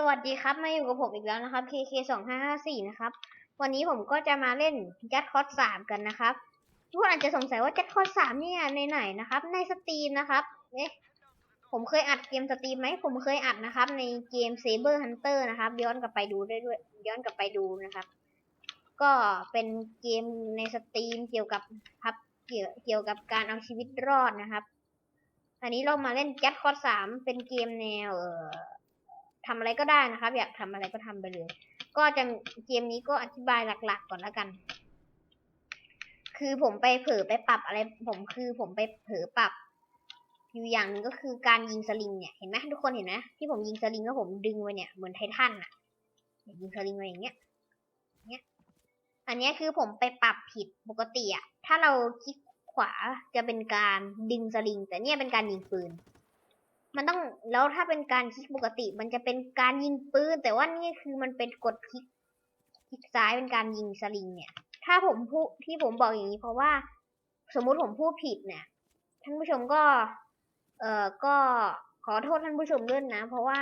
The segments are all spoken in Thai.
สวัสดีครับ มาอยู่กับผมอีกแล้วนะครับ KK สองห้าห้าสี่นะครับ วันนี้ผมก็จะมาเล่นจัดคอสสามกันนะครับ ทุกคนอาจจะสงสัยว่าจัดคอสสามเนี่ยในไหนนะครับ ในสตรีมนะครับเอ๊ะผมเคยอัดเกมสตรีมไหมผมเคยอัดนะครับ ในเกม Saber Hunter นะครับ ย้อนกลับไปดูได้ด้วยย้อนกลับไปดูนะครับ ก็เป็นเกมในสตรีมเกี่ยวกับครับเกี่ยวเกี่ยวกับการเอาชีวิตรอดนะครับ อันนี้เรามาเล่นจัดคอสสามเป็นเกมแนวเออ ทำอะไรก็ได้นะครับ อยากทำอะไรก็ทำไปเลย ก็จะเกมนี้ก็อธิบายหลัก ๆ ก่อนแล้วกัน คือผมไปเผลอไปปรับอะไร ผมคือผมไปเผลอปรับอยู่อย่างหนึ่งก็คือการยิงสลิงเนี่ยเห็นไหมทุกคนเห็นไหมที่ผมยิงสลิงแล้วผมดึงไว้เนี่ยเหมือนไททันอะยิงสลิงไว้อย่างเงี้ยเนี้ย อันนี้คือผมไปปรับผิดปกติอะถ้าเราคลิกขวาจะเป็นการดึงสลิง แต่เนี่ยเป็นการยิงปืน มันต้องแล้วถ้าเป็นการคลิกปกติ มันจะเป็นการยิงปืนแต่ว่านี่คือมันเป็นกดคลิกคลิกซ้ายเป็นการยิงสลิงเนี่ย ถ้าผมพูดที่ผมบอกอย่างนี้เพราะว่า สมมุติผมพูดผิดเนี่ยท่านผู้ชมก็ เอ่อก็ขอโทษท่านผู้ชมด้วยนะ เพราะว่า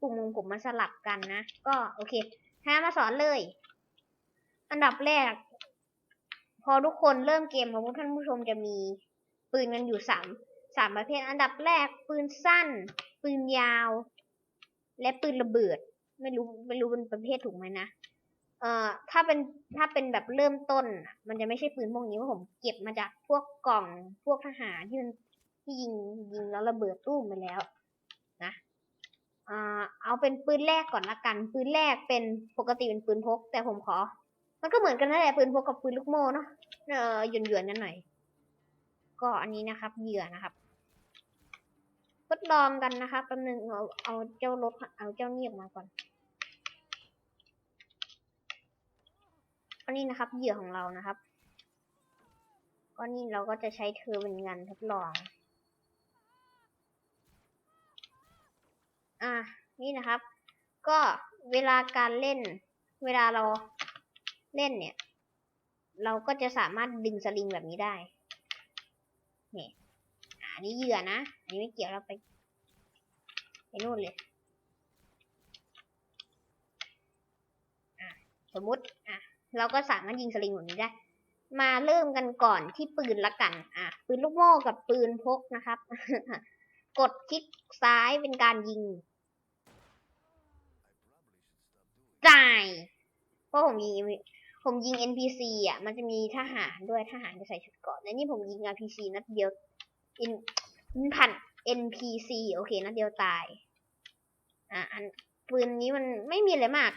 ปุ่มของผมมันสลับกันนะ ก็โอเคถ้ามาสอนเลย อันดับแรก พอทุกคนเริ่มเกมของพวกท่านผู้ชมจะมีปืนกันอยู่สาม สามประเภทอันดับแรก ปืนสั้น ปืนยาว และปืนระเบิด ไม่รู้ไม่รู้เป็นประเภทถูกไหมนะเอ่อถ้าเป็นถ้าเป็นแบบเริ่มต้น มันจะไม่ใช่ปืนพวกนี้เพราะผมเก็บมาจากพวกกล่องพวกทหารที่มันที่ยิงยิงแล้วระเบิดตู้มไปแล้ว นะอ่าเอาเป็นปืนแรกก่อนละกัน ปืนแรกเป็นปกติเป็นปืนพก แต่ผมขอ มันก็เหมือนกันนั่นแหละปืนพกกับปืนลูกโม่เนาะเออหยวนหยวนๆกันหน่อย ก็อันนี้นะครับเหยื่อนะครับ ทดลองกันนะครับแป๊บนึงเอาเอาเจ้ารถเอาเจ้าเนียบมาก่อนอันนี้นะครับเหยื่อของเรานะครับ ก็นี่เราก็จะใช้เธอเป็นงานทดลอง อะนี่นะครับ ก็เวลาการเล่น เวลาเราเล่นเนี่ย เราก็จะสามารถดึงสลิงแบบนี้ได้ นี่ อันนี้เหยื่อนะ อันนี้ไม่เกี่ยวเราไปไปนู่นเลย อะสมมติ อะ เราก็สามารถยิงสลิงแบบนี้ได้ มาเริ่มกันก่อนที่ปืนละกัน อะ ปืนลูกโม่กับปืนพกนะครับ กดคลิกซ้ายเป็นการยิงจ่ายเพราะผมยิงผมยิง NPC อะ มันจะมีทหารด้วยทหารจะใส่ชุดเกราะแต่นี่ผมยิง RPG นัดเดียว อินพัน NPC โอเคนัดเดียวตาย อะอันปืนนี้มันไม่มีอะไรมาก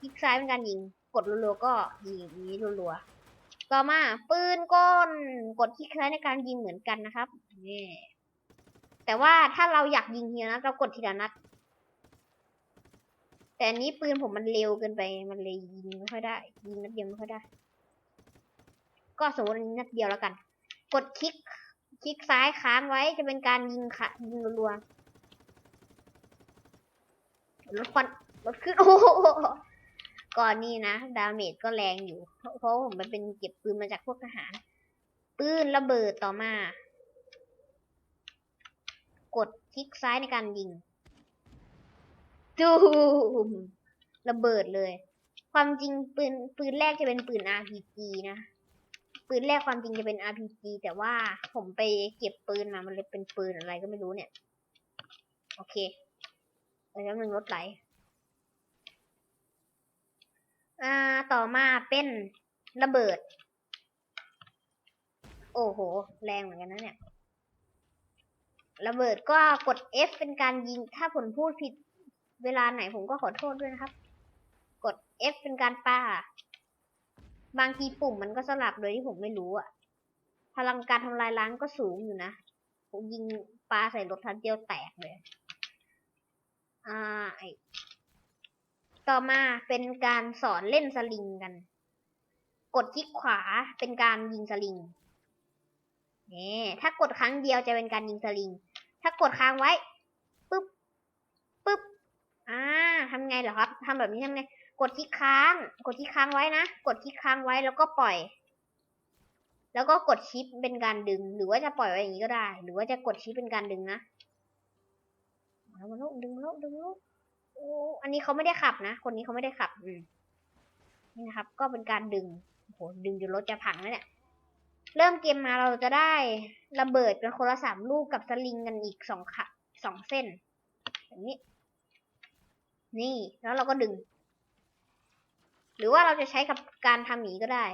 คลิกซ้ายเป็นการยิง กดรัวๆก็ยิงนี้รัวๆ ต่อมาปืนกลกดคลิกซ้ายในการยิงเหมือนกันนะครับนี่แต่ว่าถ้าเราอยากยิงทีละนัดเรากดทีละนัด แต่นนี้ปืนผมมันเร็วเกินไป มันเลยยิงไม่ค่อยได้ ยิงนัดเดียวไม่ค่อยได้ ก็สมมติอันนี้นัดเดียวแล้วกัน กดคลิก คลิกซ้ายค้างไว้จะเป็นการยิงค่ะยิงรัวๆรถควันรถขึ้นโอ้โหก่อนนี่นะ ดาเมจก็แรงอยู่ เพราะผมไปเป็นเก็บปืนมาจากพวกทหาร ปืนระเบิดต่อมา กดคลิกซ้ายในการยิงจูมระเบิดเลย ความจริงปืนปืนแรกจะเป็นปืน RPG นะ ปืนแรกความจริงจะเป็น RPG แต่ว่าผมไปเก็บปืนมามันเลยเป็นปืนอะไรก็ไม่รู้เนี่ย โอเคแล้วมันลดไหล อ่า ต่อมาเป็นระเบิด โอ้โห แรงเหมือนกันนะเนี่ย ระเบิดก็กด F เป็นการยิง ถ้าผมพูดผิดเวลาไหนผมก็ขอโทษด้วยนะครับ กด F เป็นการปา บางทีปุ่มมันก็สลับโดยที่ผมไม่รู้อะพลังการทำลายล้างก็สูงอยู่นะ ผมยิงปลาใส่รถทันเดียวแตกเลย อ่าไอต่อมาเป็นการสอนเล่นสลิงกัน กดคลิกขวาเป็นการยิงสลิงนี่ถ้ากดครั้งเดียวจะเป็นการยิงสลิง ถ้ากดค้างไว้ ปึ๊บ ปึ๊บ อ่าทำไงเหรอครับทำแบบนี้ทำไง กดที่ค้าง กดที่ค้างไว้นะ กดที่ค้างไว้แล้วก็ปล่อย แล้วก็กดชิปเป็นการดึง หรือว่าจะปล่อยไว้อย่างนี้ก็ได้ หรือว่าจะกดชิปเป็นการดึงนะมาลูกดึงมาลูกดึงมาลูกโอ้อันนี้เขาไม่ได้ขับนะ คนนี้เขาไม่ได้ขับ อืมนี่นะครับ ก็เป็นการดึงโอ้โหดึงจนรถจะพังแล้วเนี่ย เริ่มเกมมาเราจะได้ระเบิดเป็นคนละสามลูกกับสลิงกันอีกสองขะสองเส้นแบบนี้ นี่แล้วเราก็ดึง หรือว่าเราจะใช้กับการทำหมีก็ได้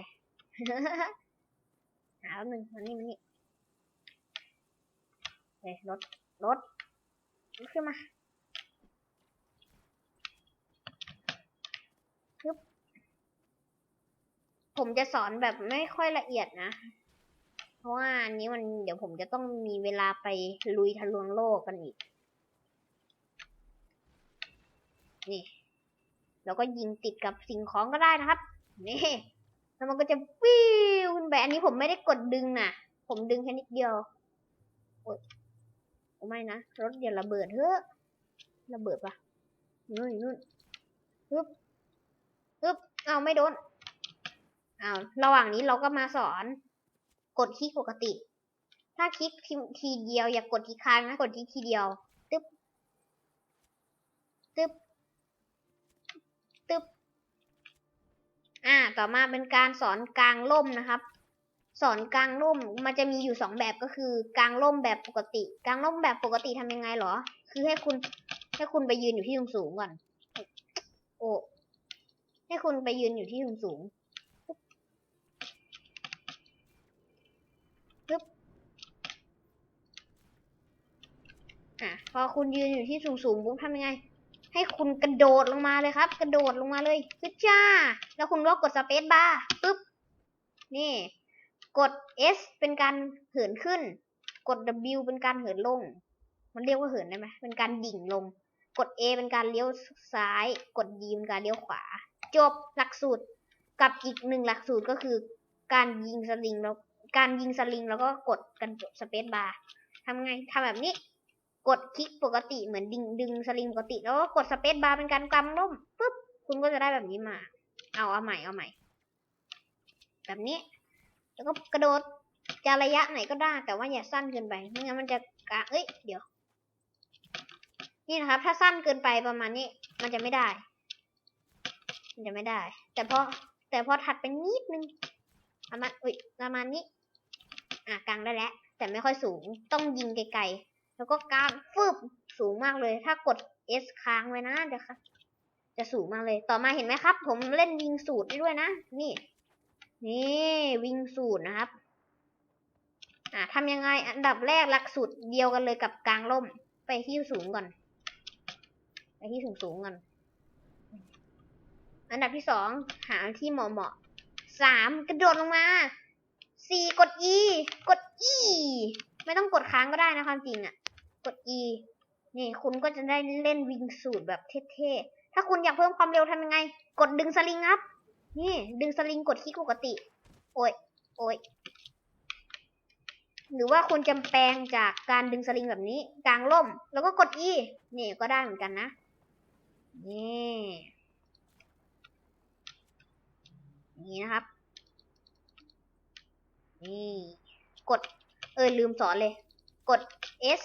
หาแป๊บนึงมันนี่มันนี่เฮ้ยรถรถขึ้นมาฮึบผมจะสอนแบบไม่ค่อยละเอียดนะ เพราะว่าอันนี้มันเดี๋ยวผมจะต้องมีเวลาไปลุยทะลวงโลกกันอีก นี่ แล้วก็ยิงติดกับสิ่งของก็ได้นะครับ นี่ แล้วมันก็จะวิวขึ้นไปอันนี้ผมไม่ได้กดดึงนะผมดึงแค่นิดเดียวโอ๊ยโอไม่นะ รถอย่าระเบิดเถอะระเบิดปะนู่นนู่นฮึบฮึบเอาไม่โดนเอาระหว่างนี้เราก็มาสอน กดคลิกปกติ ถ้าคลิกทีทีเดียวอย่ากกดทีครั้งนะ กดคลิกทีเดียว ตึ๊บ ตึ๊บ ตึ๊บ อ่า ต่อมาเป็นการสอนกลางร่มนะครับ สอนกลางร่มมันจะมีอยู่สองแบบก็คือกลางร่มแบบปกติ กลางร่มแบบปกติทำยังไงเหรอ คือให้คุณให้คุณไปยืนอยู่ที่สูงๆก่อน โอ้ให้คุณไปยืนอยู่ที่สูงๆปึ๊บอะพอคุณยืนอยู่ที่สูงๆปุ๊บทำยังไง ให้คุณกระโดดลงมาเลยครับ กระโดดลงมาเลยปึ๊บจ้า แล้วคุณก็กดสเปซบาร์ปึ๊บ นี่ กด S เป็นการเหินขึ้น กด W เป็นการเหินลง มันเรียกว่าเหินได้ไหมเป็นการดิ่งลง กด A เป็นการเลี้ยวซ้าย กด D เป็นการเลี้ยวขวา จบหลักสูตรกับอีกหนึ่งหลักสูตรก็คือ การยิงสลิงแล้วการยิงสลิงแล้วก็กดกันสเปซบาร์ทำไงทำแบบนี้ กดคลิกปกติเหมือนดึงดึงสลิงปกติแล้วก็กดสเปซบาร์เป็นการกำล่มปุ๊บคุณก็จะได้แบบนี้มา เอาเอาใหม่เอาใหม่ แบบนี้ แล้วก็กระโดดจะระยะไหนก็ได้ แต่ว่าอย่าสั้นเกินไปไม่งั้นมันจะกะเอ้ยเดี๋ยว นี่นะครับ ถ้าสั้นเกินไปประมาณนี้ มันจะไม่ได้ มันจะไม่ได้ แต่พอแต่พอถัดไปนิดนึงประมาณอุ้ยประมาณนี้ อะกลางได้แล้วแต่ไม่ค่อยสูงต้องยิงไกลๆ แล้วก็กลางฟึบสูงมากเลย ถ้ากด S ค้างไว้นะเดี๋ยวครับ จะสูงมากเลย ต่อมาเห็นไหมครับ ผมเล่นยิงสูตรได้ด้วยนะ นี่ นี่วิงสูตรนะครับ อ่าทำยังไง อันดับแรกหลักสูตรเดียวกันเลยกับกลางร่ม ไปที่สูงก่อน ไปที่สูงสูงก่อน อันดับที่สองหาที่เหมาะเหมาะสามกระโดดลงมาสี่กด E กด E ไม่ต้องกดค้างก็ได้นะความจริงอะ่ะ กด E นี่คุณก็จะได้เล่นวิ่งสูตรแบบเท่ๆ ถ้าคุณอยากเพิ่มความเร็วทำยังไง กดดึงสลิงครับ นี่ ดึงสลิงกดคลิกปกติ โอ้ย โอ้ย หรือว่าคุณจำแปลงจากการดึงสลิงแบบนี้ กลางร่ม แล้วก็กด E นี่ก็ได้เหมือนกันนะ นี่นี่นะครับ นี่ กด เออลืมสอนเลย กด S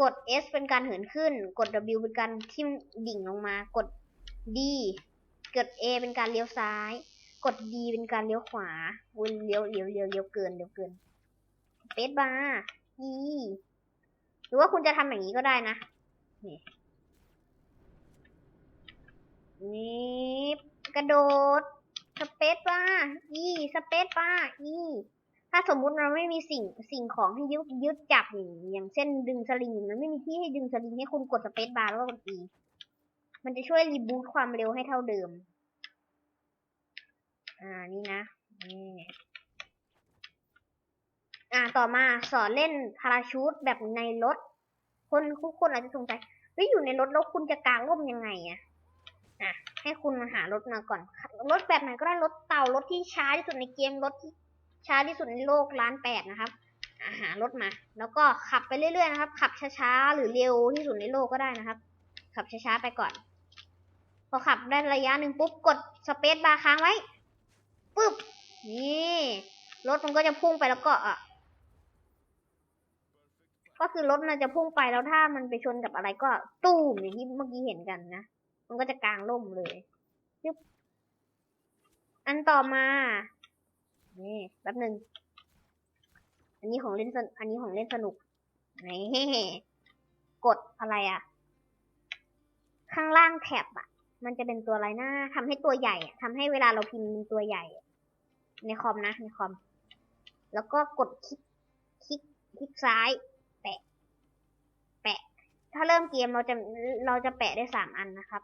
กด S เป็นการเหินขึ้น กด W เป็นการทิ่มดิ่งลงมา กด D กด A เป็นการเลี้ยวซ้าย กด D เป็นการเลี้ยวขวาวนเลี้ยวเลี้ยวเลี้ยวเลี้ยวเกินเลี้ยวเกินเปซบาร์ E หรือว่าคุณจะทำอย่างนี้ก็ได้นะนี่นี่กระโดด สเปซบาร์ E สเปซบาร์ E ถ้าสมมุติเราไม่มีสิ่งสิ่งของให้ยึดยึดจับอย่างอย่างเช่นดึงสลิงมันไม่มีที่ให้ดึงสลิงให้คุณกดสเปซบาร์แล้วก็กด E มันจะช่วยรีบูตความเร็วให้เท่าเดิม อ่านี่นะนี่อ่าต่อมาสอนเล่นพาราชูตแบบในรถ คนทุกคนอาจจะสงสัยเฮ้ยอยู่ในรถแล้วคุณจะกางร่มยังไงอะอะให้คุณมาหารถมาก่อน รถแบบไหนก็ได้รถเต่ารถที่ช้าที่สุดในเกมรถที่ ช้าที่สุดในโลกล้านแปดนะครับอาหารถมา แล้วก็ขับไปเรื่อยๆนะครับ ขับช้าๆหรือเร็วที่สุดในโลกก็ได้นะครับ ขับช้าๆไปก่อน พอขับได้ระยะหนึ่งปุ๊บกดสเปซบาร์ค้างไว้ปุ๊บนี่รถมันก็จะพุ่งไปแล้วก็อะก็คือรถมันจะพุ่งไปแล้วถ้ามันไปชนกับอะไรก็ตู้มอย่างที่เมื่อกี้เห็นกันนะมันก็จะกลางล่มเลย อันต่อมา นี่แป๊บหนึ่ง อันนี้ของเล่นสนอันนี้ของเล่นสนุก นี่กดอะไรอะข้างล่างแท็บอะมันจะเป็นตัวอะไรนะทำให้ตัวใหญ่อะทำให้เวลาเราพิมพ์เป็นตัวใหญ่ ในคอมนะในคอม แล้วก็กดคลิกคลิกคลิกซ้าย แปะ แปะ ถ้าเริ่มเกมเราจะเราจะแปะได้สามอันนะครับ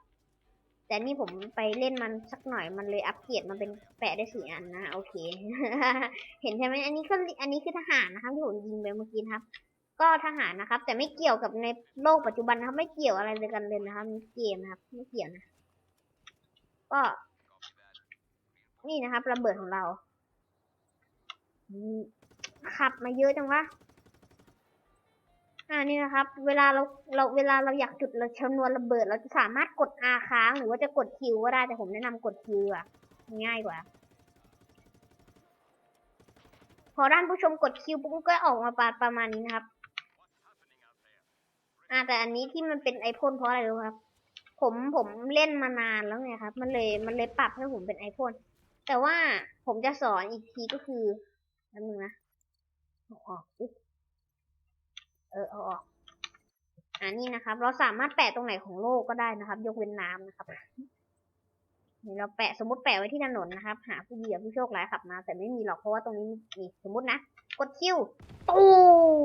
แต่นี่ผมไปเล่นมันสักหน่อยมันเลยอัปเกรดมาเป็นแปะได้สี่อันนะโอเค เห็นใช่ไหมอันนี้ก็อันนี้คือทหารนะครับที่ผมยิงไปเมื่อกี้ครับ ก็ทหารนะครับ แต่ไม่เกี่ยวกับในโลกปัจจุบันนะครับ ไม่เกี่ยวอะไรเลยกันเลยนะครับเกมนะครับไม่เกี่ยวนะ ก็นี่นะครับระเบิดของเราขับมาเยอะจังวะ อ่านี่นะครับ เวลาเราเราเวลาเราอยากจุดเราชนวนระเบิด เราจะสามารถกด R ค้างหรือว่าจะกด Q ก็ได้แต่ผมแนะนำกด Q อะ ง่ายกว่า พอด้านผู้ชมกด Q ปุ๊บก็ออกมาประประมาณนี้นะครับอ่าแต่อันนี้ที่มันเป็นไอพ่นเพราะอะไรรู้ครับ ผมผมเล่นมานานแล้วไงครับ มันเลยมันเลยปรับให้ผมเป็นไอพ่นแต่ว่าผมจะสอนอีกทีก็คือแป๊บนึงนะอออกอุ๊ย เออเอาออกอ่านี่นะครับ เราสามารถแปะตรงไหนของโลกก็ได้นะครับ ยกเว้นน้ำนะครับนี่เราแปะสมมติแปะไว้ที่ถนนนะครับ หาผู้เหยียบผู้โชคร้ายขับมา แต่ไม่มีหรอกเพราะว่าตรงนี้นี่สมมตินะกดคิวตู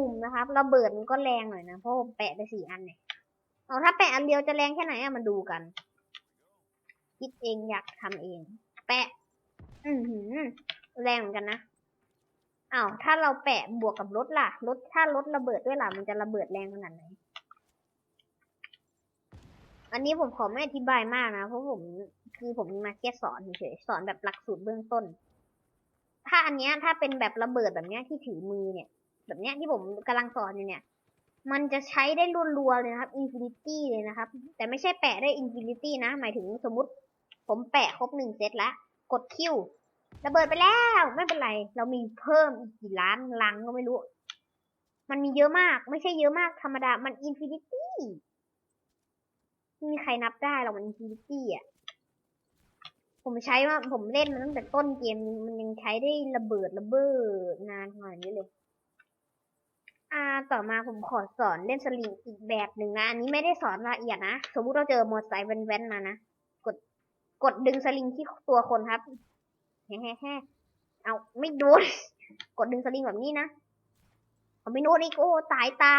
มนะครับระเบิดมันก็แรงหน่อยนะเพราะผมแปะไปสี่อันเนี่ยเอาถ้าแปะอันเดียวจะแรงแค่ไหนอะมาดูกัน คิดเองอยากทำเอง แปะ อือหือ แรงเหมือนกันนะ อ้าวถ้าเราแปะบวกกับรถล่ะรถถ้ารถระเบิดด้วยล่ะมันจะระเบิดแรงขนาดไหนอันนี้ผมขอไม่อธิบายมากนะ เพราะผมคือผมมาแค่สอนเฉยๆสอนแบบหลักสูตรเบื้องต้น ถ้าอันเนี้ยถ้าเป็นแบบระเบิดแบบเนี้ยที่ถือมือเนี่ย แบบเนี้ยที่ผมกำลังสอนอยู่เนี่ย มันจะใช้ได้รัวๆเลยนะครับอินฟินิตี้เลยนะครับ แต่ไม่ใช่แปะได้อินฟินิตี้นะ หมายถึงสมมติ ผมแปะครบหนึ่งเซตแล้ว กดคิว ระเบิดไปแล้วไม่เป็นไร เรามีเพิ่มอีกกี่ล้านลังก็ไม่รู้ มันมีเยอะมาก ไม่ใช่เยอะมากธรรมดา มันอินฟินิตี้ไม่มีใครนับได้หรอกมันอินฟินิตี้อะผมใช้ว่าผมเล่นมาตั้งแต่ต้นเกมมันยังใช้ได้ระเบิดระเบิดนานขนาดนี้เลย อ่าต่อมาผมขอสอนเล่นสลิงอีกแบบหนึ่งนะ อันนี้ไม่ได้สอนละเอียดนะ สมมุติเราเจอมอเตอร์ไซค์แว้นๆมานะ กดกดดึงสลิงที่ตัวคนครับ แฮ่แฮ่เอาไม่โดน กดดึงสลิงแบบนี้นะเอาไม่โดนอีกโอ้ตายตา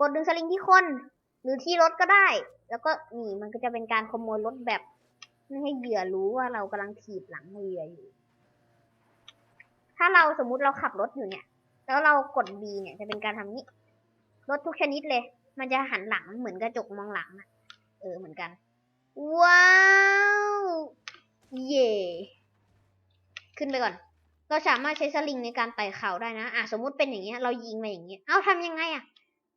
กดดึงสลิงที่คน หรือที่รถก็ได้ แล้วก็นี่มันก็จะเป็นการขโมยรถแบบไม่ให้เหยื่อรู้ว่าเรากำลังถีบหลังเหยื่ออยู่ ถ้าเราสมมุติเราขับรถอยู่เนี่ย แล้วเรากด B เนี่ยจะเป็นการทำนี้ รถทุกชนิดเลย มันจะหันหลังเหมือนกระจกมองหลังอะเออเหมือนกัน ว้าว เย่ ขึ้นไปก่อน เราสามารถใช้สลิงในการไต่เขาได้นะ อะสมมุติเป็นอย่างเงี้ย เรายิงมาอย่างเงี้ย เอ้าทำยังไงอะ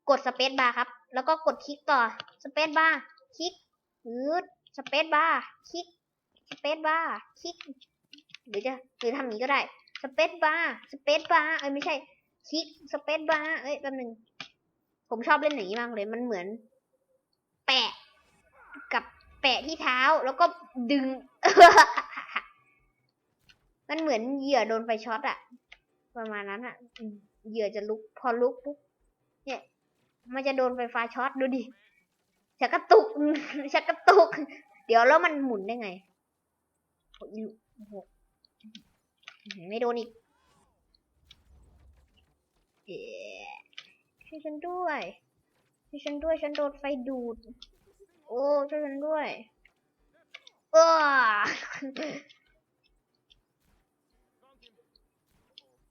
กดสเปซบาร์ครับ แล้วก็กดคลิกต่อ สเปซบาร์ คลิกยืดสเปซบาร์ คลิก สเปซบาร์ คลิก หรือจะ หรือทำอย่างนี้ก็ได้ สเปซบาร์ สเปซบาร์ เอ้ยไม่ใช่ คลิก สเปซบาร์ เอ้ยแป๊บนึง ผมชอบเล่นอย่างนี้มากเลย มันเหมือน แปะ กับแปะที่เท้า แล้วก็ดึง มันเหมือนเหยื่อโดนไฟช็อตอะประมาณนั้นอะเหยื่อจะลุก พอลุกปุ๊บเนี่ย มันจะโดนไฟฟ้าช็อตดูดิชักกระตุกชักกระตุก เดี๋ยวแล้วมันหมุนได้ไงโอ้ยไม่โดนอีกเอช่วยฉันด้วยช่วยฉันด้วย ฉันโดนไฟดูด โอ้ช่วยฉันด้วยเออ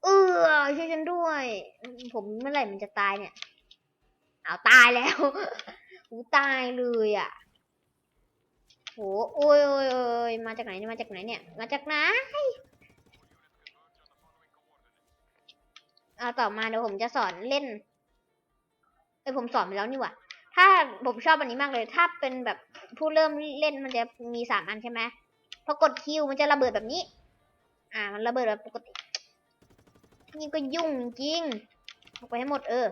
เออช่วยฉันด้วย ผมเมื่อไหร่มันจะตายเนี่ยเอาตายแล้วหูตายเลยอะโหโอ้ยโอ้ยโอ้ยมาจากไหนเนี่ยมาจากไหนเนี่ยมาจากไหนเอาต่อมาเดี๋ยวผมจะสอนเล่นเออผมสอนไปแล้วนี่หว่าถ้าผมชอบอันนี้มากเลย ถ้าเป็นแบบผู้เริ่มเล่นมันจะมีสามอันใช่ไหมพอกดคิวมันจะระเบิดแบบนี้ อ่า มันระเบิดแบบปกติ นี่ก็ยุ่งจริงออกไปให้หมดเออ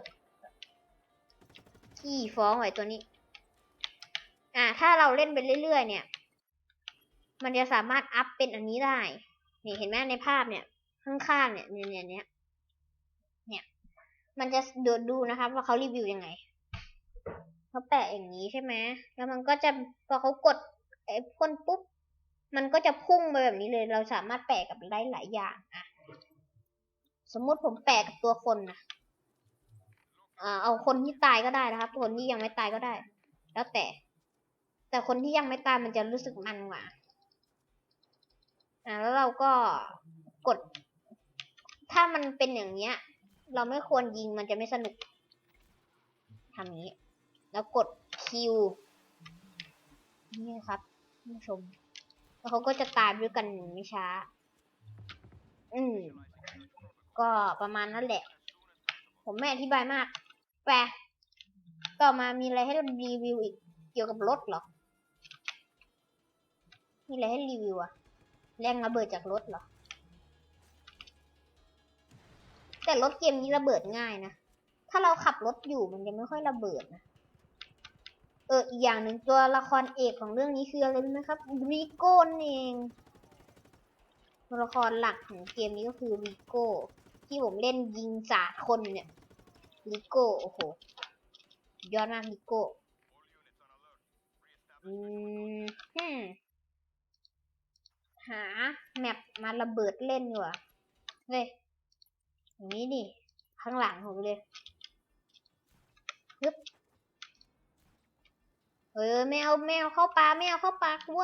ขี้ฟ้องไว้ตัวนี้ อ่า ถ้าเราเล่นไปเรื่อยๆเนี่ย มันจะสามารถอัพเป็นอันนี้ได้ นี่เห็นไหมในภาพเนี่ย ข้างๆเนี่ยเนี่ยเนี่ยเนี่ยเนี่ยมันจะดูดูนะครับ ว่าเขารีวิวยังไงเขาแปะอย่างนี้ใช่ไหมแล้วมันก็จะพอเขากดไอ้พ่นปุ๊บ มันก็จะพุ่งไปแบบนี้เลย เราสามารถแปะกับได้หลายอย่างอะ สมมติผมแปะกับตัวคนนะอ่าเอาคนที่ตายก็ได้นะครับ คนที่ยังไม่ตายก็ได้ แล้วแต่ แต่คนที่ยังไม่ตายมันจะรู้สึกมันกว่าอ่า แล้วเราก็กด ถ้ามันเป็นอย่างเนี้ย เราไม่ควรยิงมันจะไม่สนุกทำอย่างนี้ แล้วกดคิวนี่ครับผู้ชม แล้วเขาก็จะตายด้วยกันไม่ช้า อืม ก็ประมาณนั้นแหละ ผมไม่อธิบายมากแปต่อมามีอะไรให้รีวิวอีกเกี่ยวกับรถเหรอ มีอะไรให้รีวิวอะแรงระเบิดจากรถเหรอ แต่รถเกมนี้ระเบิดง่ายนะ ถ้าเราขับรถอยู่มันจะไม่ค่อยระเบิดนะ เอออีกอย่างหนึ่งตัวละครเอกของเรื่องนี้คืออะไรรู้ไหมครับริโก้นเองตัวละครหลักของเกมนี้ก็คือริโก้ ที่ผมเล่นยิงสาดคนเนี่ยริโก้โอ้โหยอดมากริโก้อืมฮึมหาแมปมาระเบิดเล่นดีกว่าเฮ้ยอย่างนี้ดิข้างหลังผมเลยฮึบเออแมวแมวเข้าปลาแมวเข้าปลากลัว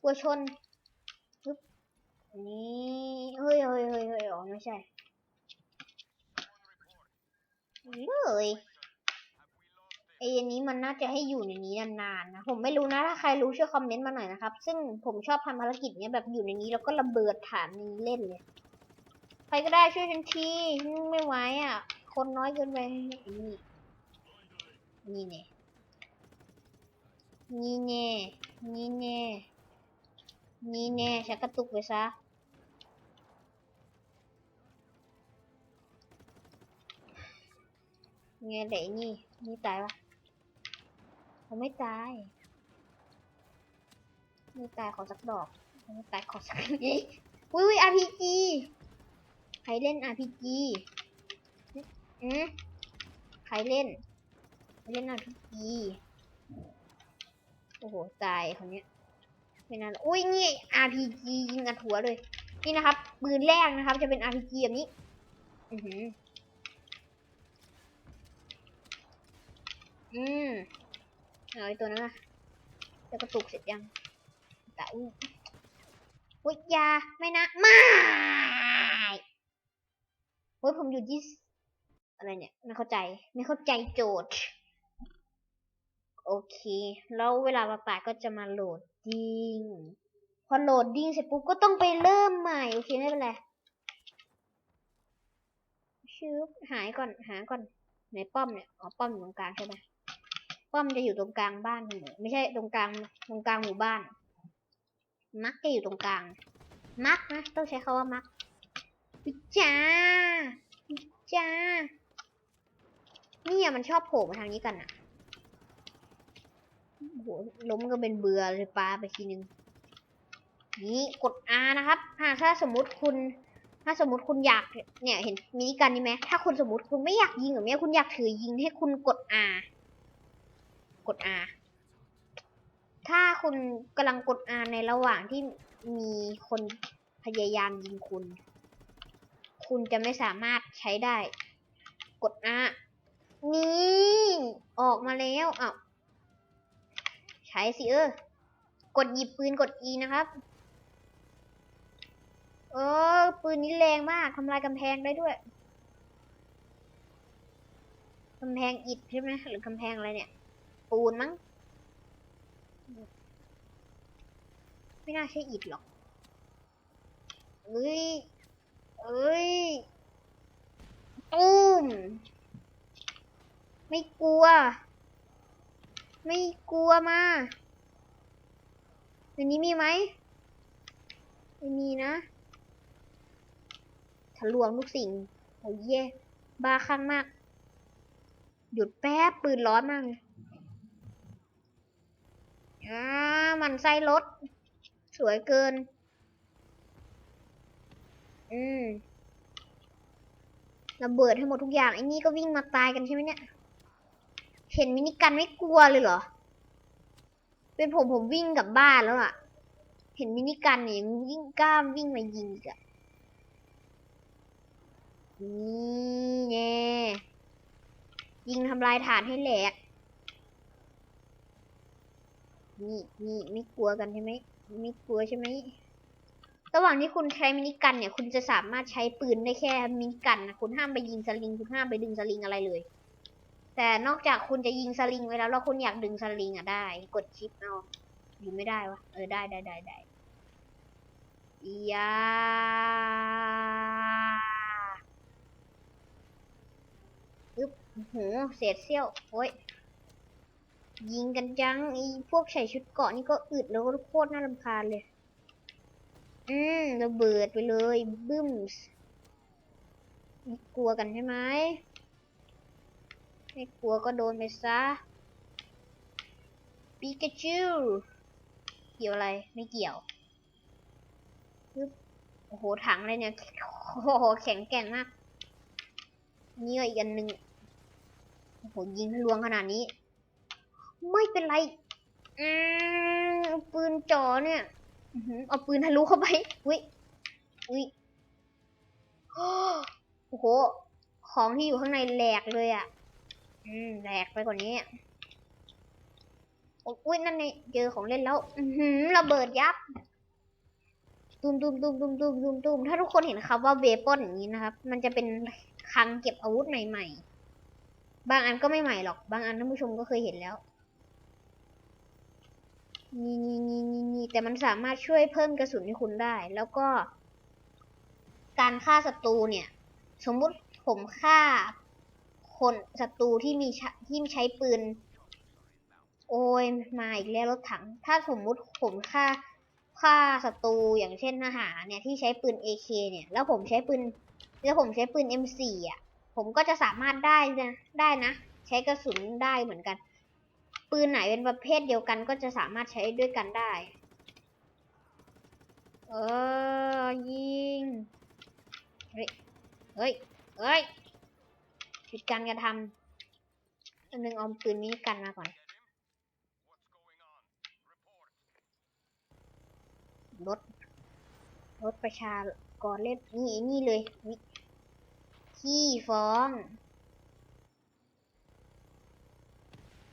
กลัวชนฮึบอันนี้เฮ้ยเฮ้ยเฮ้ยเฮ้ยอ๋อไม่ใช่ เลยไอ้อันนี้มันน่าจะให้อยู่ในนี้นานๆนะ ผมไม่รู้นะ ถ้าใครรู้ช่วยคอมเมนต์มาหน่อยนะครับ ซึ่งผมชอบทำภารกิจเนี้ยแบบอยู่ในนี้แล้วก็ระเบิดฐานนี้เล่นเลย ใครก็ได้ช่วยฉันทีไม่ไหวอะ คนน้อยเกินไป นี่ นี่แน่นี่แน่นี่แน่นี่แน่ชักกระตุกไปซะ ไงเด็กนี่ นี่ตายวะเขาไม่ตายไม่ตายขอสักดอกไม่ตายขอสักอุ้ยอุ้ย RPG ใครเล่น RPG อืมใครเล่น เล่น RPG โอ้โหตายคนเนี้ยไม่นานอุ้ยนี่ RPG ยิงอัดหัวเลย นี่นะครับปืนแรกนะครับ จะเป็น RPG แบบนี้ อือหือ อืมเอาไอตัวนั้นนะจะกระตุกเสร็จยังแต่อุ้ยอุ้ยาไม่นะ ไม่โอ้ยผมอยู่ที่อะไรเนี่ย ไม่เข้าใจ ไม่เข้าใจโจทย์ โอเค แล้วเวลามาปาก็จะมาโหลดดิ้ง พอโหลดดิ้งเสร็จปุ๊บก็ต้องไปเริ่มใหม่ โอเคไม่เป็นไรชืบหายก่อน หาก่อน ไหนป้อมเนี่ย อ๋อ ป้อมอยู่ตรงกลางใช่ไหม ป้อมจะอยู่ตรงกลางบ้านไม่ใช่ตรงกลางตรงกลางหมู่บ้าน มักจะอยู่ตรงกลาง มักนะต้องใช้คาว่ามักวิจ้าวิจ้าเนี่ยมันชอบโผล่มาทางนี้กันอะโหล้มก็เป็นเบื่อเลยปลาไปทีนึง นี่กด R นะครับอ่าถ้าสมมติคุณ ถ้าสมมติคุณอยากเนี่ยเห็นมินิกันนี่ไหมถ้าคุณสมมติคุณไม่อยากยิงแบบนี้คุณอยากถือยิงให้คุณกด R กด R ถ้าคุณกำลังกด R ในระหว่างที่มีคนพยายามยิงคุณ คุณจะไม่สามารถใช้ได้ กด R นี่ออกมาแล้วอ้าวใช้สิเออกดหยิบปืนกด E นะครับ เออ ปืนนี้แรงมากทำลายกำแพงได้ด้วยกำแพงอิฐใช่ไหมหรือกำแพงอะไรเนี่ย ปูนมั้ง ไม่น่าใช่อิฐหรอก เอ้ย เอ้ย ตุ้ม ไม่กลัว ไม่กลัวมาในนี้มีไหมไม่มีนะทะลวงทุกสิ่งโอ้เย่บ้าคลั่งมาก หยุดแป๊บปืนร้อนมากเลย อ่ามันไส้รถ สวยเกิน อืมระเบิดให้หมดทุกอย่างไอ้นี่ก็วิ่งมาตายกันใช่ไหมเนี่ย เห็นมินิกันไม่กลัวเลยเหรอ เป็นผมผมวิ่งกลับบ้านแล้วอะเห็นมินิกันเนี่ยยังวิ่งกล้ามวิ่งมายิงอีกอะนี่แน่ยิงทำลายฐานให้แหลก นี่นี่ไม่กลัวกันใช่ไหมไม่กลัวใช่ไหมระหว่างที่คุณใช้มินิกันเนี่ย คุณจะสามารถใช้ปืนได้แค่มินิกันนะคุณห้ามไปยิงสลิง คุณห้ามไปดึงสลิงอะไรเลย แต่นอกจากคุณจะยิงสลิงไว้แล้วแล้วคุณอยากดึงสลิงอะได้ กดชิปเอาอยู่ไม่ได้วะเออได้ได้ได้ได้ยาอึ๊บโอ้โหเศษเสี้ยวโอ้ย ยิงกันจังไอ้พวกใส่ชุดเกาะนี่ก็อึดแล้วก็โคตรน่ารำคาญเลย อืมระเบิดไปเลยบึ้มไม่กลัวกันใช่ไหมไม่กลัวก็โดนไปซะปิกาจูเกี่ยวอะไรไม่เกี่ยวปึ๊บโอ้โหถังอะไรเนี่ยโอ้โหแข็งแกร่งมากนี่ก็อีกอันหนึ่งโอ้โหยิงทะลวงขนาดนี้ ไม่เป็นไรอืมเอาปืนจ่อเนี่ยอื้อหือเอาปืนทะลุเข้าไปอุ้ยอุ้ยโอ้โห ของที่อยู่ข้างในแหลกเลยอะ อืมแหลกไปกว่านี้อะโอ้อุ้ยนั่นไงเจอของเล่นแล้ว อือหือระเบิดยับตูมตูมตูมตูมตูมตูมตูมถ้าทุกคนเห็นคำว่าเวปอนอย่างนี้นะครับ มันจะเป็นคลังเก็บอาวุธใหม่ๆ บางอันก็ไม่ใหม่หรอก บางอันท่านผู้ชมก็เคยเห็นแล้ว นี่นี่นี่นี่นี่แต่มันสามารถช่วยเพิ่มกระสุนให้คุณได้ แล้วก็ การฆ่าศัตรูเนี่ย สมมุติผมฆ่า คนศัตรูที่มีที่ใช้ปืน โอ้ยมาอีกแล้วรถถัง ถ้าสมมุติผมฆ่าฆ่าศัตรูอย่างเช่นทหารเนี่ยที่ใช้ปืน AK เนี่ย แล้วผมใช้ปืนแล้วผมใช้ปืน M4 อะ ผมก็จะสามารถได้นะได้นะ ใช้กระสุนได้เหมือนกัน ปืนไหนเป็นประเภทเดียวกันก็จะสามารถใช้ด้วยกันได้ เออยิง เฮ้ย เฮ้ย เฮ้ยหยุดการกระทำอันหนึงเอาปืนนี้กันมาก่อนรถรถประชากรเล่นนี่นี่เลยนี่ขี้ฟ้อง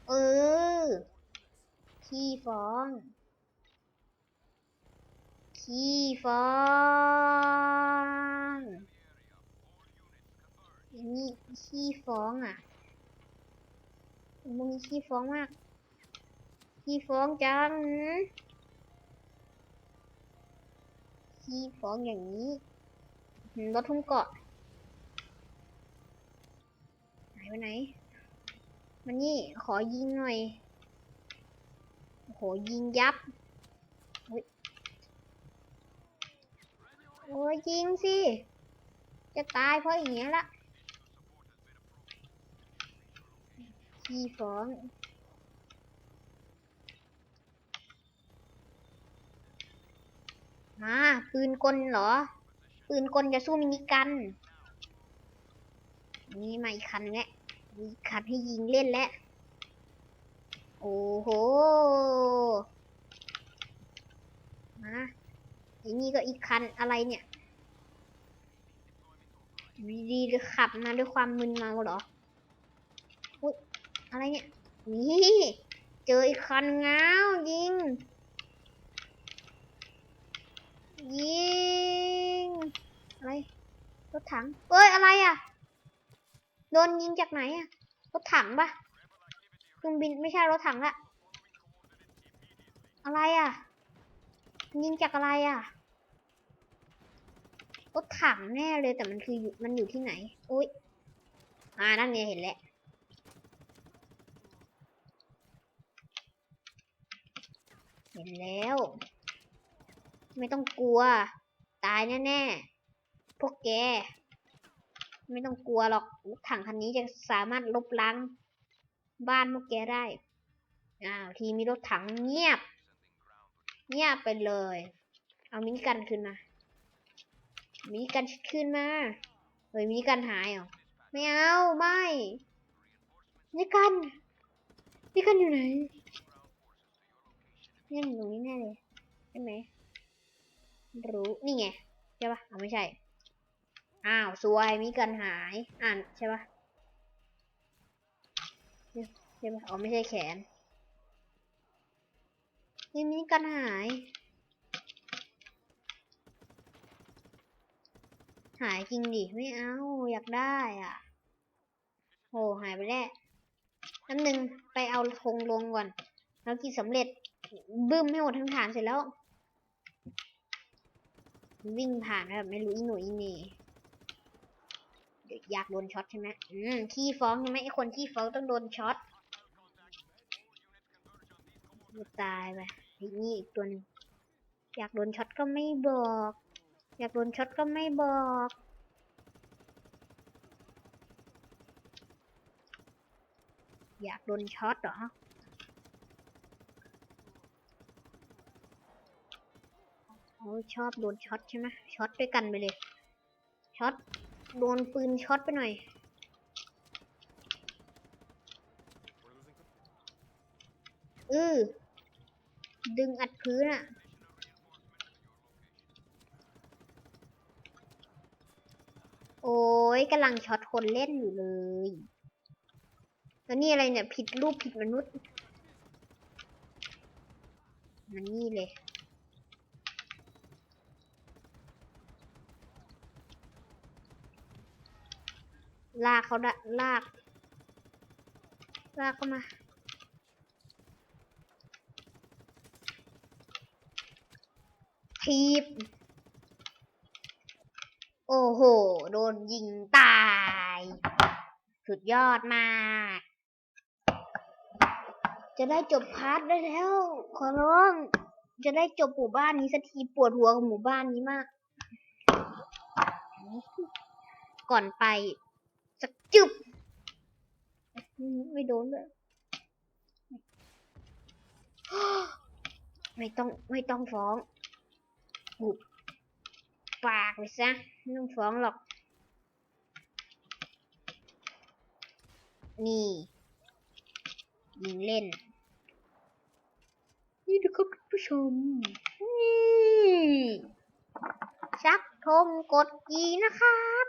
เออ ขี้ฟ้อง ขี้ฟ้องนี่ขี้ฟ้องอะมึงขี้ฟ้องมาก ขี้ฟ้องจัง ขี้ฟ้องอย่างนี้รถทุ่งเกาะ ไหายไปไหน มันนี่ขอยิงหน่อย โอ้โหยิงยับอุ๊ยโอ้ยยิงสิ จะตายเพราะอย่างเงี้ยละขี้ฟ้องมาปืนกลเหรอ ปืนกลจะสู้มินิกัน นี่มาอีกคันแหละ มีคันให้ยิงเล่นแล้ว โอ้โห มาไอ้นี่ก็อีกคันอะไรเนี่ยวีดีหรือขับมาด้วยความมึนเมาเหรอ อุ้ยอะไรเนี่ย นี่ เจออีกคันง้าวยิง ยิง อะไร รถถัง เอ้ย อะไรอะ โดนยิงจากไหนอะรถถังปะเครื่องบินไม่ใช่รถถังละอะไรอะยิงจากอะไรอะรถถังแน่เลยแต่มันคืออยู่มันอยู่ที่ไหนอุ้ยอ่านั่นไงเห็นแล้วเห็นแล้ว ไม่ต้องกลัว ตายแน่ ๆ พวกแก ไม่ต้องกลัวหรอกถังคันนี้จะสามารถลบล้างบ้านพวกแกได้อ้าวทีมีรถถังเงียบ เงียบไปเลย เอามินิกันขึ้นมามินิกันขึ้นมาเฮ้ยมินิกันหายเหรอไม่เอาไม่มินิกันมินิกันอยู่ไหนเนี่ยอยู่ตรงนี้แน่เลยใช่ไหมรู้นี่ไงใช่ปะเอไม่ใช่ อ้าวสวยมินิกันหาย อ่านใช่ปะใช่ปะอ๋อไม่ใช่แขนนี่มินิกันหาย หายจริงดิไม่เอาอยากได้อะโอ้หายไปแล้วน้ำหนึ่งไปเอาธงลงก่อนแล้วกินสำเร็จบึ้มให้หมดทั้งฐานเสร็จแล้ว วิ่งผ่านแบบไม่รู้อีหนูอีเนี่เดี๋ยว อยากโดนช็อตใช่ไหมอืมขี้ฟ้องใช่ไหมไอคนขี้ฟ้องต้องโดนช็อตตายไปนี่อีกตัวหนึงอยากโดนช็อตก็ไม่บอก อยากโดนช็อตก็ไม่บอกอยากโดนช็อตเหรอ โอ้ชอบโดนช็อตใช่ไหมช็อตด้วยกันไปเลย ช็อต โดนปืนช็อตไปหน่อย อือดึงอัดพื้นอะโอ้ยกำลังช็อตคนเล่นอยู่เลย แล้วนี่อะไรเนี่ย ผิดรูปผิดมนุษย์ มันนี่เลย ลากเขาได้ลาก ลากเข้ามา ทีบ โอ้โห โดนยิงตาย สุดยอดมาก จะได้จบพาร์ทได้แล้ว ขอร้อง จะได้จบหมู่บ้านนี้สักทีปวดหัวกับหมู่บ้านนี้มาก ก่อนไป สักจึบอืมไม่โดนเลยไม่ต้องไม่ต้องฟ้องบุบปากไปซะไม่ต้องฟ้องหรอก นี่ยิงเล่น นี่นะครับท่านผู้ชม นี่ชักธงกดกีนะครับ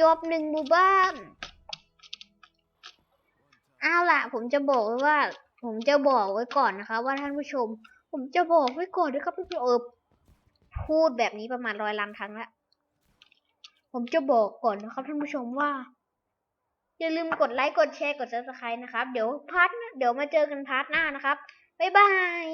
จบหนึ่งหมู่บ้านเอาล่ะ ผมจะบอกไว้ว่า ผมจะบอกไว้ก่อนนะคะ ว่าท่านผู้ชม ผมจะบอกไว้ก่อนนะครับท่านผู้ชมเออพูดแบบนี้ประมาณร้อยล้านครั้งล้วผมจะบอกก่อนนะครับท่านผู้ชมว่า อย่าลืมกดไลค์กดแชร์กด subscribe นะครับ เดี๋ยวพาร์ทเดี๋ยวมาเจอกันพาร์ทหน้านะครับบ๊ายบาย